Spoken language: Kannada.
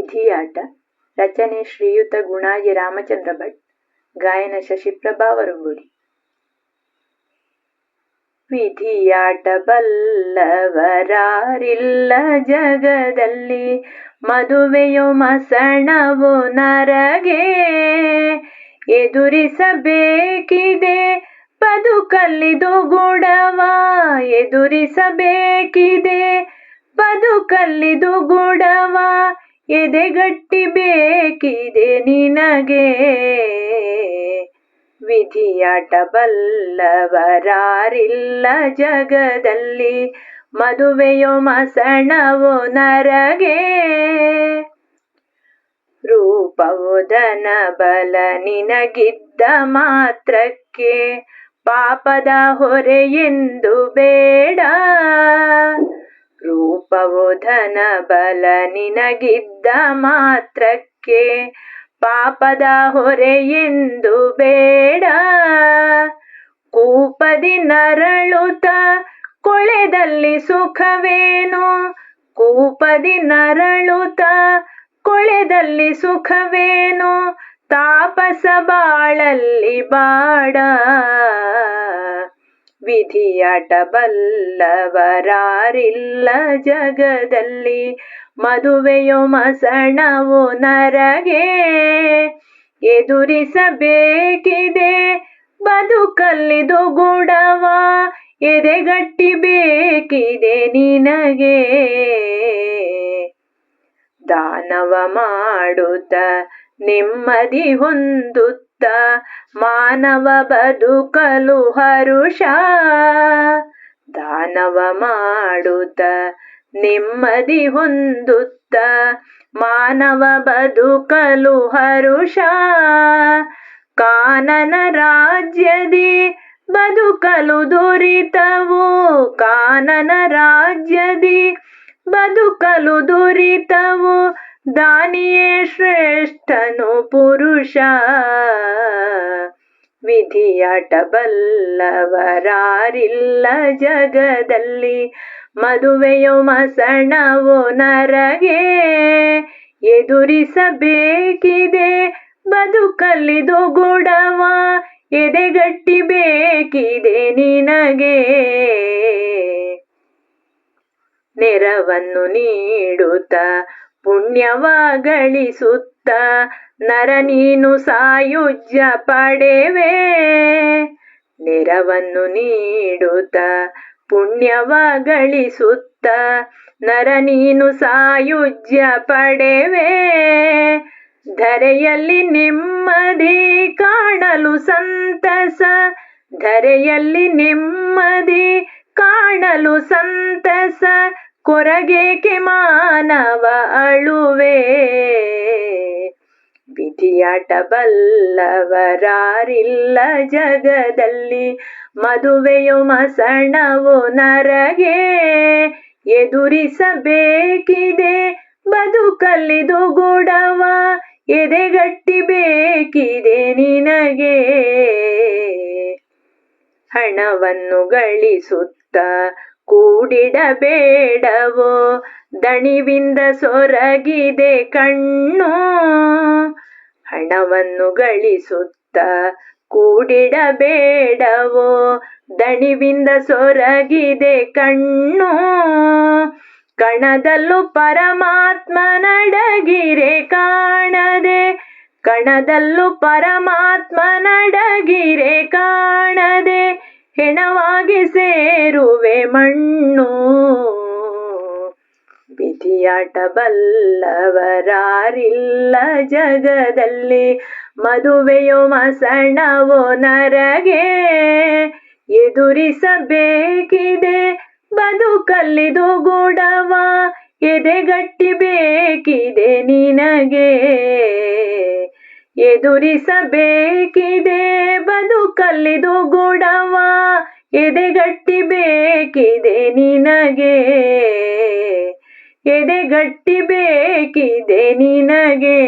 ವಿಧಿಯಾಟ ರಚನೆ ಶ್ರೀಯುತ ಗುಣಾಜಿ ರಾಮಚಂದ್ರ ಭಟ್, ಗಾಯನ ಶಶಿಪ್ರಭಾ ವಿಧಿಯಾಟ ಬಲ್ಲವರಾರಿಲ್ಲ ಜಗದಲ್ಲಿ, ಮದುವೆಯೋ ಮಸಣವು ನರಗೆ, ಎದುರಿಸಬೇಕಿದೆ ಬದುಕಲ್ಲಿದು ಗುಡವ, ಎದುರಿಸಬೇಕಿದೆ ಬದುಕಲ್ಲಿದು ಗುಡವ ಎದೆಗಟ್ಟಿ ಬೇಕಿದೆ ನಿನಗೆ? ವಿಧಿಯಾಟ ಬಲ್ಲವರಾರಿಲ್ಲ ಜಗದಲ್ಲಿ, ಮದುವೆಯೋ ಮಸಣವೋ ನರಗೆ? ರೂಪವೋ ಧನ ಬಲ ನಿನಗಿದ್ದ ಮಾತ್ರಕ್ಕೆ, ಪಾಪದ ಹೊರೆ ಎಂದು ಬೇಡ. ರೂಪವು ಧನ ಬಲ ನಿನಗಿದ್ದ ಮಾತ್ರಕ್ಕೆ ಪಾಪದ ಎಂದು ಬೇಡ. ಕೂಪದಿ ನರಳುತ ಕೊಳೆದಲ್ಲಿ ಸುಖವೇನು? ಕೂಪದಿ ನರಳುತ ಕೊಳೆದಲ್ಲಿ ಸುಖವೇನು? ತಾಪಸ ಬಾಳಲ್ಲಿ ಬಾಡ. ವಿಧಿಯಾಟ ಡಬಲ್ಲವರಾರಿಲ್ಲ ಜಗದಲ್ಲಿ. ಮದುವೆಯೋ ಮಸಣವು ನರಗೆ ಎದುರಿಸಬೇಕಿದೆ. ಬದುಕಲ್ಲಿದು ಗುಡವ ಎದೆಗಟ್ಟಿ ಬೇಕಿದೆ ನಿನಗೆ. ದಾನವ ಮಾಡುತ್ತ ನೆಮ್ಮದಿ ಹೊಂದುತ್ತ ಮಾನವ ಬದುಕಲು ಹರುಷ. ದಾನವ ಮಾಡುತ್ತ ನೆಮ್ಮದಿ ಹೊಂದುತ್ತ ಮಾನವ ಬದುಕಲು ಹರುಷ. ಕಾನನ ರಾಜ್ಯದಿ ಬದುಕಲು ದುರಿತವು. ಕಾನನ ರಾಜ್ಯದಿ ಬದುಕಲು ದುರಿತವು. ದಾನಿಯೇ ಶ್ರೇಷ್ಠನು ಪುರುಷ. ವಿಧಿಯಾಟಬಲ್ಲವರಾರಿಲ್ಲ ಜಗದಲ್ಲಿ. ಮದುವೆಯು ಮಸಣವು ನರಗೆ. ಎದುರಿಸಬೇಕಿದೆ ಬದುಕಲ್ಲಿದು ಗುಡವ. ಎದೆಗಟ್ಟಿ ಬೇಕಿದೆ ನಿನಗೆ. ನೆರವನ್ನು ನೀಡುತ್ತ ಪುಣ್ಯವ ಗಳಿಸುತ್ತ ನರ ನೀನು ಸಾಯುಜ್ಯ ಪಡೆವೆ. ನೆರವನ್ನು ನೀಡುತ್ತ ಪುಣ್ಯವ ಗಳಿಸುತ್ತ ನರ ನೀನು ಸಾಯುಜ್ಯ ಪಡೆವೆ. ಧರೆಯಲ್ಲಿ ನೆಮ್ಮದಿ ಕಾಣಲು ಸಂತಸ. ಧರೆಯಲ್ಲಿ ನೆಮ್ಮದಿ ಕಾಣಲು ಸಂತಸ. ಕೊರಗೇಕೆ ಮಾನವ ಅಳುವೆ? ವಿಧಿಯಾಟ ಬಲ್ಲವರಾರಿಲ್ಲ ಜಗದಲ್ಲಿ, ಮದುವೆಯು ಮಸಣವು ನರಗೆ. ಎದುರಿಸಬೇಕಿದೆ ಬದುಕಲ್ಲಿದು ಗುಡವ, ಎದೆಗಟ್ಟಿ ಬೇಕಿದೆ ನಿನಗೆ. ಹಣವನ್ನು ಗಳಿಸುತ್ತ ಕೂಡಿಡಬೇಡವೋ? ದಣಿವಿಂದ ಸೊರಗಿದೆ ಕಣ್ಣು. ಹಣವನ್ನು ಗಳಿಸುತ್ತ ಕೂಡಿಡಬೇಡವೋ? ದಣಿವಿಂದ ಸೊರಗಿದೆ ಕಣ್ಣು. ಕಣದಲ್ಲೂ ಪರಮಾತ್ಮ ನಡಗಿರೆ ಕಾಣದೆ, ಕಣದಲ್ಲೂ ಪರಮಾತ್ಮ ನಡಗಿರೆ ಕಾಣದೆ ಹೆಣವಾಗಿ ಸೇರುವೆ ಮಣ್ಣು. ವಿಧಿಯಾಟ ಬಲ್ಲವರಾರಿಲ್ಲ ಜಗದಲ್ಲಿ. ಮದುವೆಯೋ ಮಸಣವೋ ನರಗೆ. ಎದುರಿಸಬೇಕಿದೆ ಬದುಕಲ್ಲಿದು ಗೂಡವ. ಎದೆಗಟ್ಟಿ ಬೇಕಿದೆ ನಿನಗೆ. ಎದುರಿಸಬೇಕಿದೆ ಬದುಕಲ್ಲಿದು ಗುಡವ ಎದೆಗಟ್ಟಿ ಬೇಕಿದೆ ನಿನಗೆ? ಎದೆಗಟ್ಟಿ ಬೇಕಿದೆ ನಿನಗೆ?